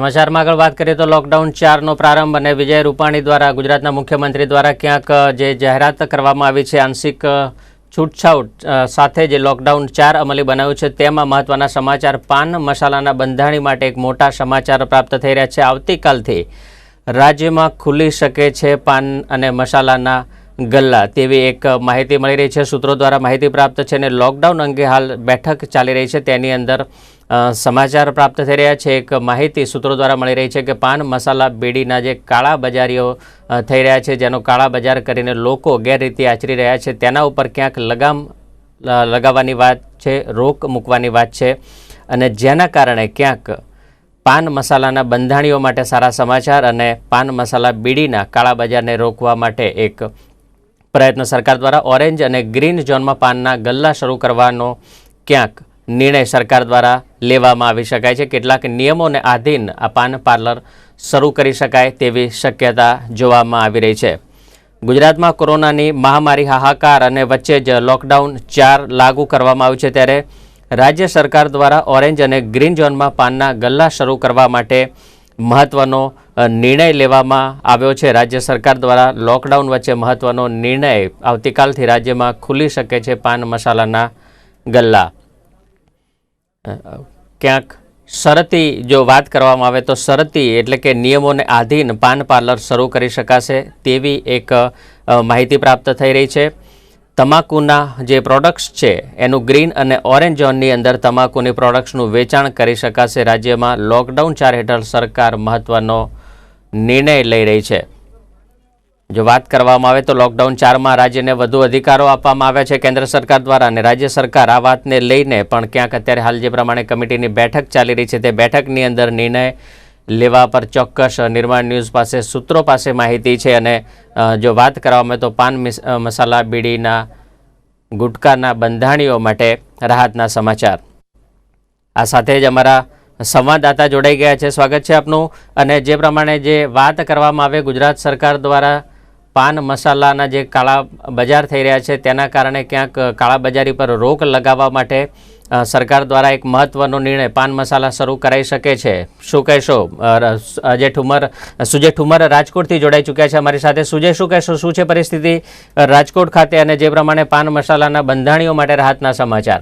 સમાચારમાં આગળ વાત કરીએ તો લોકડાઉન ચારનો પ્રારંભ અને વિજય રૂપાણી દ્વારા ગુજરાતના મુખ્યમંત્રી દ્વારા ક્યાંક જે જાહેરાત કરવામાં આવી છે, આંશિક છૂટછાટ સાથે જે લોકડાઉન ચાર અમલી બનાવ્યું છે, તેમાં મહત્વના સમાચાર પાન મસાલાના બંધાણી માટે એક મોટા સમાચાર પ્રાપ્ત થઈ રહ્યા છે. આવતીકાલથી રાજ્યમાં ખુલી શકે છે પાન અને મસાલાના ગલ્લા તેવી એક માહિતી મળી રહી છે. સૂત્રો દ્વારા માહિતી પ્રાપ્ત છે અને લોકડાઉન અંગે હાલ બેઠક ચાલી રહી છે. તેની અંદર સમાચાર પ્રાપ્ત થઈ રહ્યા છે. એક માહિતી સૂત્રો દ્વારા મળી રહી છે કે પાન મસાલા બીડીના જે કાળા બજારીઓ થઈ રહ્યા છે, જેનો કાળા બજાર કરીને લોકો ગેરરીતિ આચરી રહ્યા છે. તેના ઉપર ક્યાંક લગામ લગાવવાની વાત છે, રોક મૂકવાની વાત છે અને જેના કારણે ક્યાંક પાન મસાલાના બંધાણીઓ માટે સારા સમાચાર અને પાન મસાલા બીડીના કાળા બજારને રોકવા માટે એક પ્રયત્ન સરકાર દ્વારા ઓરેન્જ અને ગ્રીન ઝોનમાં પાનના ગલ્લા શરૂ કરવાનો ક્યાંક નિર્ણય સરકાર દ્વારા લેવામાં આવી શકાય છે. કેટલાક નિયમોને આધીન આ પાન પાર્લર શરૂ કરી શકાય તેવી શક્યતા જોવામાં આવી રહી છે. ગુજરાતમાં કોરોનાની મહામારી હાહાકાર અને વચ્ચે જ લોકડાઉન ચાર લાગુ કરવામાં આવ્યું છે ત્યારે રાજ્ય સરકાર દ્વારા ઓરેન્જ અને ગ્રીન ઝોનમાં પાનના ગલ્લા શરૂ કરવા માટે મહત્વનો નિર્ણય લેવામાં આવ્યો છે. રાજ્ય સરકાર દ્વારા લોકડાઉન વચ્ચે મહત્વનો નિર્ણય આવતીકાલથી રાજ્યમાં ખુલી શકે છે પાન મસાલાના ગલ્લા. ક્યાંક શરતી જો વાત કરવામાં આવે તો શરતી એટલે કે નિયમોને આધીન પાન પાર્લર શરૂ કરી શકાશે તેવી એક માહિતી પ્રાપ્ત થઈ રહી છે. તમાકુના જે પ્રોડક્ટ્સ છે, એનું ગ્રીન અને ઓરેન્જ ઝોનની અંદર તમાકુની પ્રોડક્ટ્સનું વેચાણ કરી શકાશે. રાજ્યમાં લોકડાઉન ચાર હેઠળ સરકાર મહત્વનો નિર્ણય લઈ રહી છે. જો વાત કરવામાં આવે તો લોકડાઉન ચારમાં રાજ્યને વધુ અધિકારો આપવામાં આવ્યા છે કેન્દ્ર સરકાર દ્વારા અને રાજ્ય સરકાર આ વાતને લઈને પણ ક્યાંક અત્યારે હાલ જે પ્રમાણે કમિટીની બેઠક ચાલી રહી છે તે બેઠકની અંદર નિર્ણય લેવા પર ચોક્કસ નિર્માણ ન્યૂઝ પાસે સૂત્રો પાસે માહિતી છે અને જો વાત કરવામાં તો પાન મિસ- મસાલા બીડીના, ગુટકાના બંધાણીઓ માટે રાહતના સમાચાર. આ સાથે જ અમારા સંવાદદાતા જોડાઈ ગયા છે. સ્વાગત છે આપનું. અને જે પ્રમાણે જે વાત કરવામાં આવે, ગુજરાત સરકાર દ્વારા પાન મસાલાના જે કાળા બજાર થઈ રહ્યા છે, તેના કારણે ક્યાંક કાળા બજારી પર રોક લગાવવા માટે સરકાર દ્વારા એક મહત્વનો નિર્ણય પાન મસાલા શરૂ કરાઈ શકે છે. શું કહેશો? અજય ઠુમર સુજય ઠુમર રાજકોટથી જોડાઈ ચૂક્યા છે અમારી સાથે. સુજય, શું કહેશો? શું છે પરિસ્થિતિ? રાજકોટ ખાતે અને જે પ્રમાણે પાન મસાલાના બંધાણીઓ માટે રાહતના સમાચાર.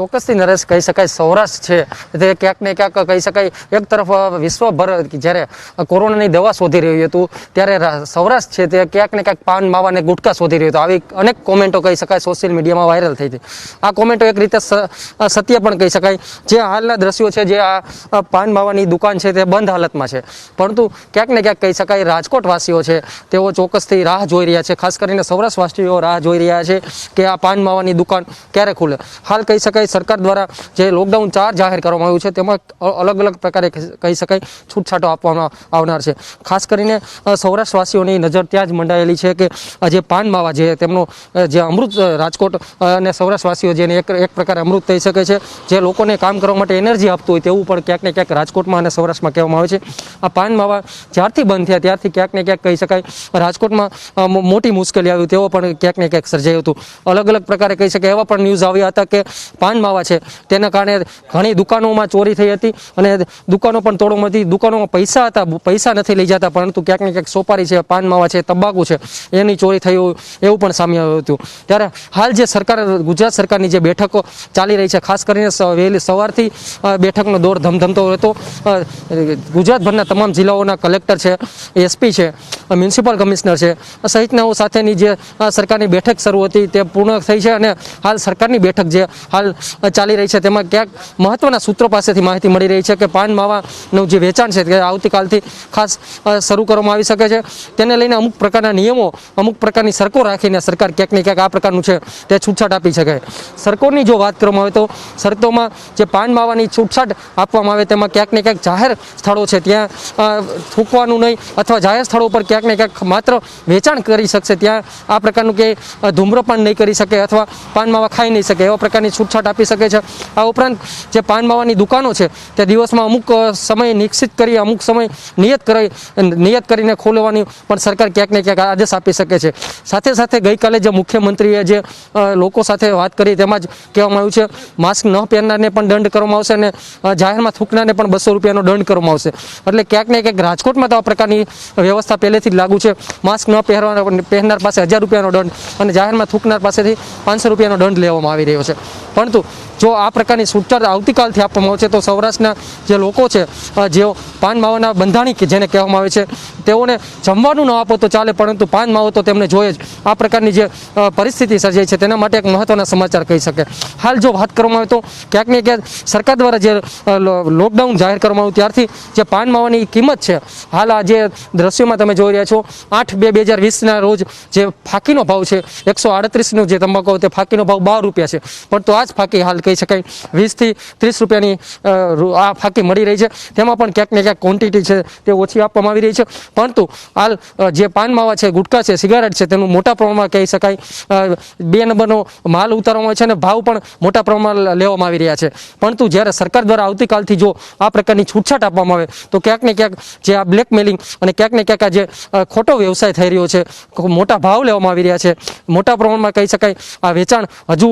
ચોક્કસથી નરેશ કહી શકાય, સૌરાષ્ટ્ર છે. તે ક્યાંક ને ક્યાંક કહી શકાય, એક તરફ વિશ્વભર જ્યારે કોરોનાની દવા શોધી રહ્યું હતું, ત્યારે સૌરાષ્ટ્ર છે તે ક્યાંક ને ક્યાંક પાન માવા અને ગુટકા શોધી રહ્યું હતું. આવી અનેક કોમેન્ટો કહી શકાય, સોશિયલ મીડિયામાં વાયરલ થઈ હતી. આ કોમેન્ટો એક રીતે સત્ય પણ કહી શકાય. જે હાલના દ્રશ્યો છે, જે આ પાન માવાની દુકાન છે તે બંધ હાલતમાં છે. પરંતુ ક્યાંક ને ક્યાંક કહી શકાય, રાજકોટવાસીઓ છે, તેઓ ચોક્કસથી રાહ જોઈ રહ્યા છે. ખાસ કરીને સૌરાષ્ટ્રવાસીઓ રાહ જોઈ રહ્યા છે કે આ પાન માવાની દુકાન ક્યારે ખુલે. હાલ કહી શકાય સરકાર દ્વારા જે લોકડાઉન ચાર જાહેર કરવામાં આવ્યું છે, તેમાં અલગ અલગ પ્રકારે કહી શકાય, છૂટછાટો આપવામાં આવનાર છે. ખાસ કરીને સૌરાષ્ટ્રવાસીઓની નજર ત્યાં જ મંડાયેલી છે કે જે પાન માવા જે તેમનો જે અમૃત રાજકોટ અને સૌરાષ્ટ્રવાસીઓ જેને એક એક પ્રકારે અમૃત થઈ શકે છે, જે લોકોને કામ કરવા માટે એનર્જી આપતું હોય તેવું પણ ક્યાંક ને ક્યાંક રાજકોટમાં અને સૌરાષ્ટ્રમાં કહેવામાં આવે છે. આ પાન માવા જ્યારથી બંધ થયા, ત્યારથી ક્યાંક ને ક્યાંક કહી શકાય, રાજકોટમાં મોટી મુશ્કેલી આવી તેવો પણ ક્યાંક ને ક્યાંક સર્જાયું હતું. અલગ અલગ પ્રકારે કહી શકાય, એવા પણ ન્યૂઝ આવ્યા હતા કે પાન માવા છે. તેના કારણે ઘણી દુકાનોમાં ચોરી થઈ હતી અને દુકાનો પણ તોડવામાં હતી દુકાનોમાં પૈસા હતા. પૈસા નથી લઈ જતા, પરંતુ ક્યાંક ને ક્યાંક સોપારી છે, પાન માવા છે, તંબાકુ છે, એની ચોરી થઈ એવું પણ સામે આવ્યું હતું. ત્યારે હાલ જે સરકાર, ગુજરાત સરકારની જે બેઠકો ચાલી રહી છે, ખાસ કરીને વહેલી સવારથી બેઠકનો દોર ધમધમતો હતો. ગુજરાતભરના તમામ જિલ્લાઓના કલેક્ટર છે એસપી છે મ્યુનિસિપલ કમિશનર છે સહિતનાઓ સાથેની જે સરકારની બેઠક શરૂ હતી તે પૂર્ણ થઈ છે અને હાલ સરકારની બેઠક જે હાલ ચાલી રહી છે. તેમાં ક્યાંક મહત્વના સૂત્રો પાસેથી માહિતી મળી રહી છે કે પાન માવાનું જે વેચાણ છે તે આવતીકાલથી ખાસ શરૂ કરવામાં આવી શકે છે. તેને લઈને અમુક પ્રકારના નિયમો, અમુક પ્રકારની સરકો રાખીને સરકાર ક્યાંક ને ક્યાંક આ પ્રકારનું છે તે છૂટછાટ આપી શકે. સરકોની જો વાત કરવામાં આવે તો શરતોમાં જે પાન માવાની છૂટછાટ આપવામાં આવે તેમાં ક્યાંક ને ક્યાંક જાહેર સ્થળો છે. ત્યાં થૂકવાનું નહીં અથવા જાહેર સ્થળો પર ક્યાંક ને ક્યાંક માત્ર વેચાણ કરી શકશે. ત્યાં આ પ્રકારનું કે ધૂમ્રપાન નહીં કરી શકે અથવા પાન માવા ખાઈ નહીં શકે. એવા પ્રકારની છૂટછાટ આપી શકે છે. આ ઉપરાંત જે પાન માવાની દુકાનો છે, તે દિવસમાં અમુક સમય નિશ્ચિત કરી, અમુક સમય નિયત કરી નિયત કરીને ખોલવાની પણ સરકાર ક્યાંક ને ક્યાંક આદેશ આપી શકે છે. સાથે સાથે ગઈકાલે જે મુખ્યમંત્રીએ જે લોકો સાથે વાત કરી તેમાં જ કહેવામાં આવ્યું છે, માસ્ક ન પહેરનારને પણ દંડ કરવામાં આવશે અને જાહેરમાં થૂકનારને પણ બસો રૂપિયાનો દંડ કરવામાં આવશે. એટલે ક્યાંક ને ક્યાંક રાજકોટમાં તો આ પ્રકારની વ્યવસ્થા પહેલેથી જ લાગુ છે. માસ્ક ન પહેરવાના, પહેરનાર પાસે હજાર રૂપિયાનો દંડ અને જાહેરમાં થૂકનાર પાસેથી પાંચસો રૂપિયાનો દંડ લેવામાં આવી રહ્યો છે. પરંતુ જો આ પ્રકારની છૂટછાટ આવતીકાલથી આપવામાં આવશે તો સૌરાષ્ટ્રના જે લોકો છે જેઓ પાન માવાના બંધાણી જેને કહેવામાં આવે છે, તેઓને જમવાનું ન આપો તો ચાલે, પરંતુ પાન માવો તો તેમને જોઈએ જ. આ પ્રકારની જે પરિસ્થિતિ સર્જાઈ છે તેના માટે એક મહત્વના સમાચાર કહી શકે. હાલ જો વાત કરવામાં આવે તો ક્યાંક ને ક્યાંક સરકાર દ્વારા જે લોકડાઉન જાહેર કરવામાં આવ્યું ત્યારથી જે પાન માવાની કિંમત છે, હાલ આ જે દ્રશ્યોમાં તમે જોઈ રહ્યા છો, આઠ બે બે હજાર વીસના રોજ જે ફાકીનો ભાવ છે, એકસો આડત્રીસનો જે તંબાકુ તે ફાકીનો ભાવ બાર રૂપિયા છે. પણ તો આ જ હાલ કહી શકાય. વીસથી ત્રીસ રૂપિયાની આ ફાંકી મળી રહી છે. તેમાં પણ ક્યાંક ને ક્યાંક ક્વોન્ટિટી છે તે ઓછી આપવામાં આવી રહી છે. પરંતુ હાલ જે પાન માવા છે, ગુટકા છે, સિગારેટ છે, તેનું મોટા પ્રમાણમાં કહી શકાય. બે નંબરનો માલ ઉતારવામાં આવે છે અને ભાવ પણ મોટા પ્રમાણમાં લેવામાં આવી રહ્યા છે. પરંતુ જ્યારે સરકાર દ્વારા આવતીકાલથી જો આ પ્રકારની છૂટછાટ આપવામાં આવે, તો ક્યાંક ને ક્યાંક જે આ બ્લેકમેલિંગ અને ક્યાંક ને ક્યાંક આ જે ખોટો વ્યવસાય થઈ રહ્યો છે મોટા ભાવ લેવામાં આવી રહ્યા છે. મોટા પ્રમાણમાં કહી શકાય, આ વેચાણ હજુ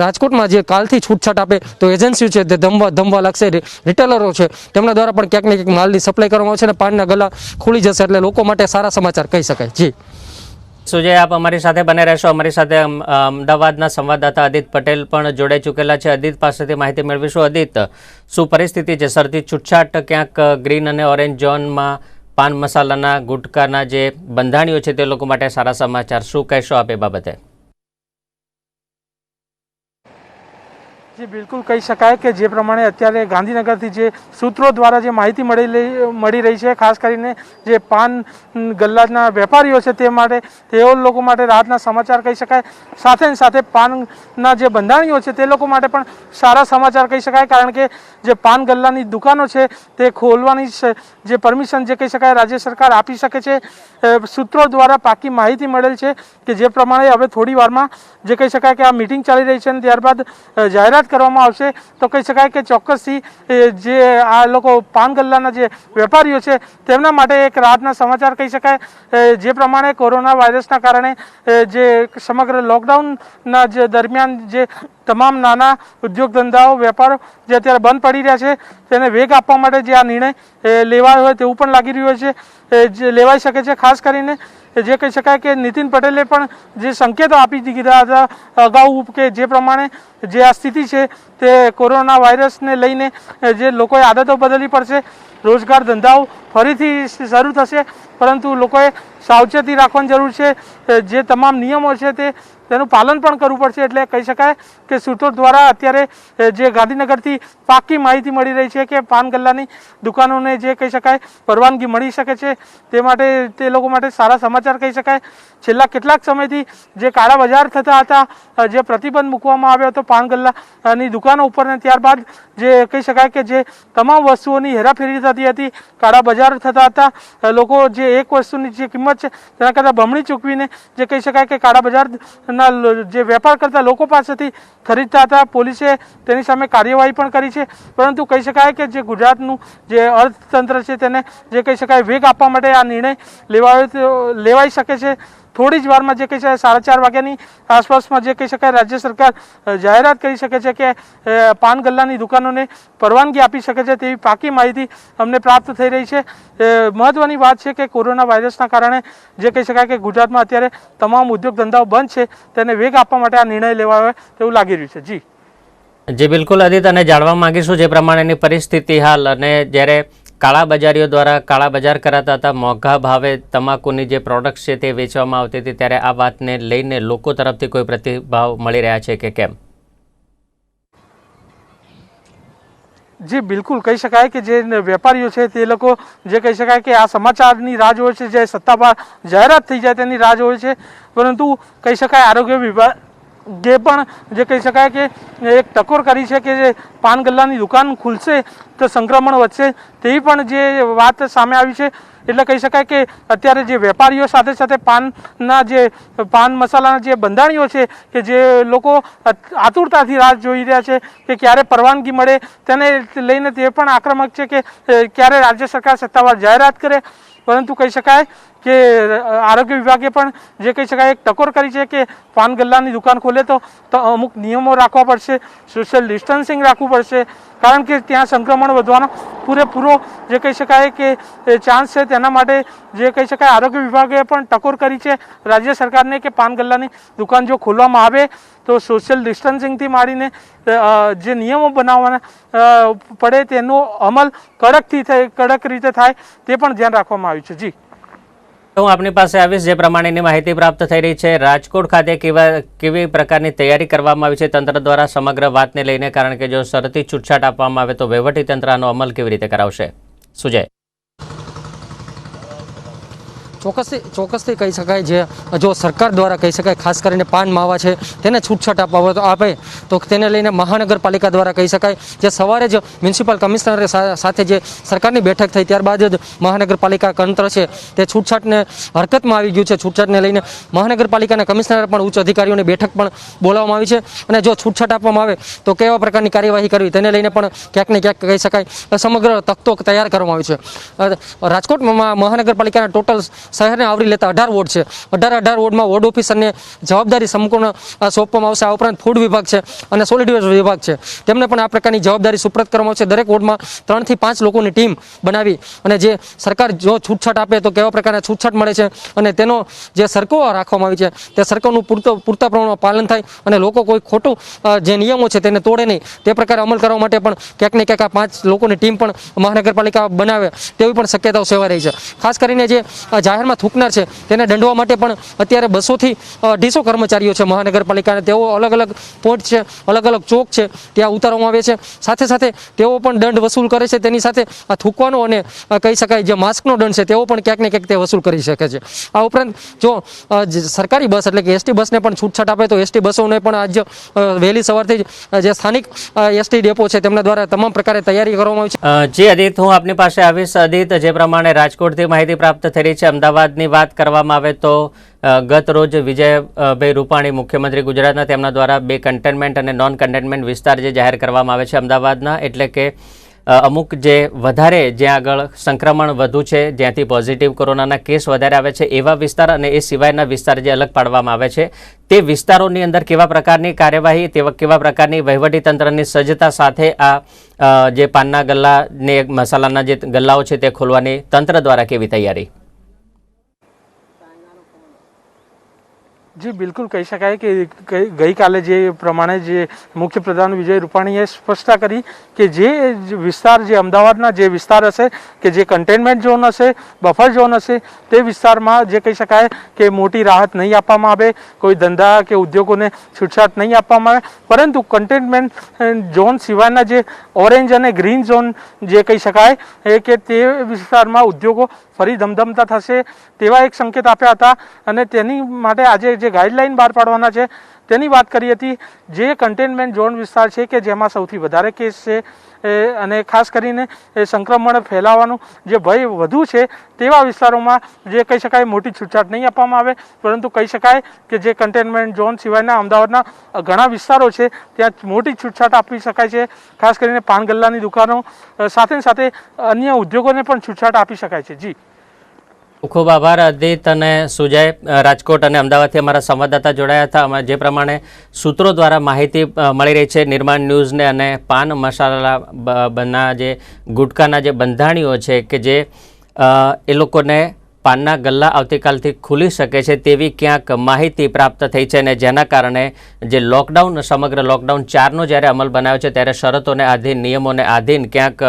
રાજકોટમાં જે કાલથી છૂટછાટ આપે તો એજન્સીઓ છે તે ધમવા ધમવા લાગશે. રિટેલરો છે તેમના દ્વારા પણ ક્યાંક ને ક્યાંક માલની સપ્લાય કરવામાં આવશે અને પાનના ગલા ખુલી જશે એટલે લોકો માટે સારા સમાચાર કહી શકાય. જી. સુજય આપ અમારી સાથે બને રહેશો? અમારી સાથે અમદાવાદના સંવાદદાતા અદિત પટેલ પણ જોડાઈ ચૂકેલા છે. અદિત પાસેથી માહિતી મેળવીશું. અદિત, શું પરિસ્થિતિ છે? સરથી છૂટછાટ, ક્યાંક ગ્રીન અને ઓરેન્જ ઝોનમાં પાન મસાલાના ગુટકાના જે બંધાણીઓ છે તે લોકો માટે સારા સમાચાર. શું કહેશો આપ એ બાબતે? જી બિલકુલ કહી શકાય કે જે પ્રમાણે અત્યારે ગાંધીનગરથી જે સૂત્રો દ્વારા જે માહિતી મળી મળી રહી છે ખાસ કરીને જે પાન ગલ્લાના વેપારીઓ છે તે માટે તેઓ લોકો માટે રાહતના સમાચાર કહી શકાય. સાથે સાથે પાનના જે બંધાણીઓ છે તે લોકો માટે પણ સારા સમાચાર કહી શકાય કારણ કે જે પાન ગલ્લાની દુકાનો છે તે ખોલવાની જે પરમિશન જે કહી શકાય રાજ્ય સરકાર આપી શકે છે. સૂત્રો દ્વારા પાકી માહિતી મળેલ છે કે જે પ્રમાણે હવે થોડી વારમાં જે કહી શકાય કે આ મિટિંગ ચાલી રહી છે અને ત્યારબાદ અ, જાહેરાત કરવામાં આવશે. તો કહી શકાય કે ચોક્કસથી જે આ લોકો પાન ગલ્લાના જે વેપારીઓ છે, તેમના માટે એક રાહતના સમાચાર કહી શકાય. જે પ્રમાણે કોરોના વાયરસના કારણે જે સમગ્ર લોકડાઉનના જે દરમિયાન જે તમામ નાના ઉદ્યોગ ધંધાઓ, વેપારો જે અત્યારે બંધ પડી રહ્યા છે, તેને વેગ આપવા માટે જે આ નિર્ણય લેવાયો હોય તેવું પણ લાગી રહ્યું છે. જે લેવાઈ શકે છે, ખાસ કરીને જે કહી શકાય કે નીતિન પટેલે પણ જે સંકેતો આપી દીધા હતા, અગાઉ કે જે પ્રમાણે જે આ સ્થિતિ છે, તે કોરોના વાયરસને લઈને જે લોકોએ આદતો બદલવી પડશે, રોજગાર ધંધાઓ ફરીથી શરૂ થશે, પરંતુ લોકોએ સાવચેતી રાખવાની જરૂર છે. જે તમામ નિયમો છે તે તેનું પાલન પણ કરવું પડશે એટલે કહી શકાય કે સૂત્રો દ્વારા અત્યારે જે ગાંધીનગરથી પાકી માહિતી મળી રહી છે કે પાન ગલ્લાની દુકાનોને જે કહી શકાય પરવાનગી મળી શકે છે, તે માટે, તે લોકો માટે સારા સમાચાર કહી શકાય. છેલ્લા કેટલાક સમયથી જે કાળા બજાર થતા હતા જે પ્રતિબંધ મૂકવામાં આવ્યો હતો પાન ગલ્લાની દુકાનો ઉપર ને ત્યારબાદ જે કહી શકાય કે જે તમામ વસ્તુઓની હેરાફેરી થતી હતી, કાળા બજાર થતા હતા લોકો જે એક વસ્તુની જે કિંમત છે, તેના કરતાં બમણી ચૂકવીને જે કહી શકાય કે કાળા બજારના લો- જે વેપાર કરતા લોકો પાસેથી ખરીદતા હતા, પોલીસે તેની સામે કાર્યવાહી પણ કરી છે. પરંતુ કહી શકાય કે જે ગુજરાતનું જે અર્થતંત્ર છે, તેને જે કહી શકાય વેગ આપવા માટે આ નિર્ણય લેવાયો, લેવાઈ શકે છે. થોડી જ વારમાં જે કહી શકાય સાડા ચાર વાગ્યાની આસપાસમાં જે કહી શકાય રાજ્ય સરકાર જાહેરાત કરી શકે છે કે પાન ગલ્લાની દુકાનોને પરવાનગી આપી શકે છે તેવી પાકી માહિતી અમને પ્રાપ્ત થઈ રહી છે. મહત્વની વાત છે કે કોરોના વાયરસના કારણે જે કહી શકાય કે ગુજરાતમાં અત્યારે તમામ ઉદ્યોગ ધંધાઓ બંધ છે, તેને વેગ આપવા માટે આ નિર્ણય લેવાયો આવે તેવું લાગી રહ્યું છે. જી. જી, બિલકુલ, અદિત, અને જાણવા માંગીશું જે પ્રમાણેની પરિસ્થિતિ હાલ અને જ્યારે કાળા બજારીઓ દ્વારા કાળા બજાર કરાતા હતા. મોંઘા ભાવે તમાકુની જે પ્રોડક્ટ છે તે વેચવામાં આવતી હતી. ત્યારે આ વાતને લઈને લોકો તરફથી કોઈ પ્રતિભાવ મળી રહ્યા છે કે કેમ? જી, બિલકુલ કહી શકાય કે જે વેપારીઓ છે તે લોકો જે કહી શકાય કે આ સમાચારની રાહ જોવે છે, જે સત્તાવાર જાહેરાત થઈ જાય તેની રાહ જોવે છે. પરંતુ કહી શકાય આરોગ્ય વિભાગ જે પણ જે કહી શકાય કે એક ટકોર કરી છે કે જે પાન ગલ્લાની દુકાન ખુલશે તો સંક્રમણ વધશે, તેવી પણ જે વાત સામે આવી છે, એટલે કહી શકાય કે અત્યારે જે વેપારીઓ સાથે સાથે પાનના જે પાન મસાલાના જે બંધાણીઓ છે કે જે લોકો આતુરતાથી રાહ જોઈ રહ્યા છે કે ક્યારે પરવાનગી મળે, તેને લઈને તે પણ આક્રમક છે કે ક્યારે રાજ્ય સરકાર સત્તાવાર જાહેરાત કરે, પરંતુ કહી શકાય કે આરોગ્ય વિભાગે પણ જે કહી શકાય એક ટકોર કરી છે કે પાન ગલ્લાની દુકાન ખોલે તો અમુક નિયમો રાખવા પડશે સોશિયલ ડિસ્ટન્સિંગ રાખવું પડશે, કારણ કે ત્યાં સંક્રમણ વધવાનો પૂરેપૂરો જે કહી શકાય કે ચાન્સ છે તેના માટે જે કહી શકાય આરોગ્ય વિભાગે પણ ટકોર કરી છે, રાજ્ય સરકારને કે પાન ગલ્લાની દુકાન જો ખોલવામાં આવે, તો સોશિયલ ડિસ્ટન્સિંગથી માંડીને જે નિયમો બનાવવાના પડે તેનો અમલ કડકથી થાય, કડક રીતે થાય, તે પણ ધ્યાન રાખવામાં આવ્યું છે. જી. હું આપની પાસે આવીશ. જે પ્રમાણેની માહિતી પ્રાપ્ત થઈ રહી છે, રાજકોટ ખાતે કેવા, કેવી પ્રકારની તૈયારી કરવામાં આવી છે, તંત્ર દ્વારા સમગ્ર વાતને લઈને, કારણ કે જો શરતી છૂટછાટ આપવામાં આવે તો વહીવટી તંત્રનો અમલ કેવી રીતે કરાવશે? સુજય. ચોક્કસથી ચોક્કસથી કહી શકાય જે, જો સરકાર દ્વારા કહી શકાય, ખાસ કરીને પાન માવા છે, તેને છૂટછાટ આપવા તો આપે. તો તેને લઈને મહાનગરપાલિકા દ્વારા કહી શકાય જે સવારે જ મ્યુનિસિપલ કમિશનર સાથે જે સરકારની બેઠક થઈ ત્યારબાદ જ મહાનગરપાલિકા તંત્ર છે, તે છૂટછાટને હરકતમાં આવી ગયું છે. છૂટછાટને લઈને મહાનગરપાલિકાના કમિશનર પણ ઉચ્ચ અધિકારીઓની બેઠક પણ બોલાવવામાં આવી છે અને જો છૂટછાટ આપવામાં આવે તો કેવા પ્રકારની કાર્યવાહી કરવી? તેને લઈને પણ ક્યાંક ને ક્યાંક કહી શકાય સમગ્ર તકતો તૈયાર કરવામાં આવી છે. રાજકોટમાં મહાનગરપાલિકાના ટોટલ શહેરને આવરી લેતા અઢાર વોર્ડ છે. અઢાર અઢાર વોર્ડમાં વોર્ડ ઓફિસરને જવાબદારી સંપૂર્ણ સોંપવામાં આવશે. આ ઉપરાંત ફૂડ વિભાગ છે અને સોલિડ વેસ્ટ વિભાગ છે. તેમને પણ આ પ્રકારની જવાબદારી સુપ્રત કરવામાં આવશે. દરેક વોર્ડમાં ત્રણથી પાંચ લોકોની ટીમ બનાવી અને જે સરકાર જો છૂટછાટ આપે તો કેવા પ્રકારના છૂટછાટ મળે છે અને તેનો જે સરકો રાખવામાં આવી છે તે સરકોનું પૂરતો પૂરતા પ્રમાણમાં પાલન થાય અને લોકો કોઈ ખોટું જે નિયમો છે તેને તોડે નહીં. તે પ્રકારે અમલ કરવા માટે પણ ક્યાંક ને ક્યાંક આ પાંચ લોકોની ટીમ પણ મહાનગરપાલિકા બનાવે તેવી પણ શક્યતાઓ સેવા રહી છે. ખાસ કરીને જે અ, જાહેરમાં થૂકનાર છે. તેને દંડવા માટે પણ અત્યારે બસોથી અઢીસો કર્મચારીઓ છે મહાનગરપાલિકાને. તેઓ અલગ અલગ પોઈન્ટ છે અલગ અલગ ચોક છે, ત્યાં ઉતારવામાં આવે છે. સાથે સાથે તેઓ પણ દંડ વસૂલ કરે છે. તેની સાથે આ થૂકવાનો અને કહી શકાય જે માસ્કનો દંડ છે, તેઓ પણ ક્યાંક ને ક્યાંક તે વસૂલ કરી શકે છે. આ ઉપરાંત જો સરકારી બસ એટલે કે એસટી બસને પણ છૂટછાટ આપે, તો એસટી બસોને પણ આજ વહેલી સવારથી જ જે સ્થાનિક એસટી ડેપો છે, તેમના દ્વારા તમામ પ્રકારે તૈયારી કરવામાં આવી છે. જે, અદિત, હું આપની પાસે આવીશ. અદિત, જે પ્રમાણે રાજકોટથી માહિતી પ્રાપ્ત થઈ રહી છે અમદાવાદની વાત કરવામાં આવે તો ગત રોજ વિજયભાઈ રૂપાણી મુખ્યમંત્રી ગુજરાતના તેમના દ્વારા બે કન્ટેનમેન્ટ અને નોન કન્ટેનમેન્ટ વિસ્તાર જે જાહેર કરવામાં આવે છે અમદાવાદના, એટલે કે અમુક જે વધારે જ્યાં આગળ સંક્રમણ વધુ છે, જ્યાંથી પોઝિટિવ કોરોનાના કેસ વધારે આવે છે, એવા વિસ્તાર અને એ સિવાયના વિસ્તાર જે અલગ પાડવામાં આવે છે, તે વિસ્તારોની અંદર કેવા પ્રકારની કાર્યવાહી, તેવા કેવા પ્રકારની વહીવટી તંત્રની સજ્જતા સાથે આ જે પાનના ગલ્લા ને મસાલાના જે ગલ્લાઓ છે તે ખોલવાની તંત્ર દ્વારા કેવી તૈયારી? જી, બિલકુલ કહી શકાય કે ગઈકાલે જે પ્રમાણે જે મુખ્યપ્રધાન વિજય રૂપાણીએ સ્પષ્ટતા કરી કે જે વિસ્તાર, જે અમદાવાદના જે વિસ્તાર હશે, કે જે કન્ટેનમેન્ટ ઝોન હશે બફર ઝોન હશે, તે વિસ્તારમાં જે કહી શકાય કે મોટી રાહત નહીં આપવામાં આવે, કોઈ ધંધા કે ઉદ્યોગોને છૂટછાટ નહીં આપવામાં આવે, પરંતુ કન્ટેનમેન્ટ ઝોન સિવાયના જે ઓરેન્જ અને ગ્રીન ઝોન જે કહી શકાય, એ કે તે વિસ્તારમાં ઉદ્યોગો ફરી ધમધમતા થશે, તેવા એક સંકેત આપ્યા હતા, અને તેની માટે આજે જે ગાઈડલાઈન બહાર પાડવાના છે, તેની વાત કરી હતી, જે કન્ટેનમેન્ટ ઝોન વિસ્તાર છે કે જેમાં સૌથી વધારે કેસ છે અને ખાસ કરીને સંક્રમણ ફેલાવાનું જે ભય વધુ છે, તેવા વિસ્તારોમાં જે કહી શકાય મોટી છૂટછાટ નહીં આપવામાં આવે, પરંતુ કહી શકાય કે જે કન્ટેનમેન્ટ ઝોન સિવાયના અમદાવાદના ઘણા વિસ્તારો છે, ત્યાં મોટી છૂટછાટ આપી શકાય છે, ખાસ કરીને પાન ગલ્લાની દુકાનો સાથે સાથે અન્ય ઉદ્યોગોને પણ છૂટછાટ આપી શકાય છે. જી. ખૂબ આભાર અદિત અને સુજય રાજકોટ અને અમદાવાદથી અમારા સંવાદદાતા જોડાયા હતા. અમે જે પ્રમાણે સૂત્રો દ્વારા માહિતી મળી રહી છે, નિર્માણ ન્યૂઝને અને પાન મસાલા બના જે ગુટકાના જે બંધાણીઓ છે કે જે એ લોકોને પાનના ગલ્લા આવતીકાલથી ખુલી શકે છે તેવી ક્યાંક માહિતી પ્રાપ્ત થઈ છે અને જેના કારણે જે લોકડાઉન, સમગ્ર લોકડાઉન ચારનો જ્યારે અમલ બનાવ્યો છે ત્યારે શરતોને આધીન, નિયમોને આધીન ક્યાંક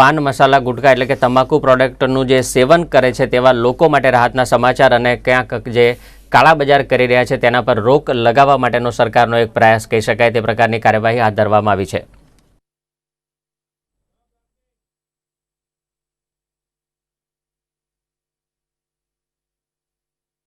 પાન મસાલા ગુટકા એટલે કે તમાકુ પ્રોડક્ટનું જે સેવન કરે છે તેવા લોકો માટે રાહતના સમાચાર અને ક્યાંક જે કાળા બજાર કરી રહ્યા છે તેના પર રોક લગાવવા માટેનો સરકારનો એક પ્રયાસ કહી શકાય તે પ્રકારની કાર્યવાહી હાથ ધરવામાં આવી છે.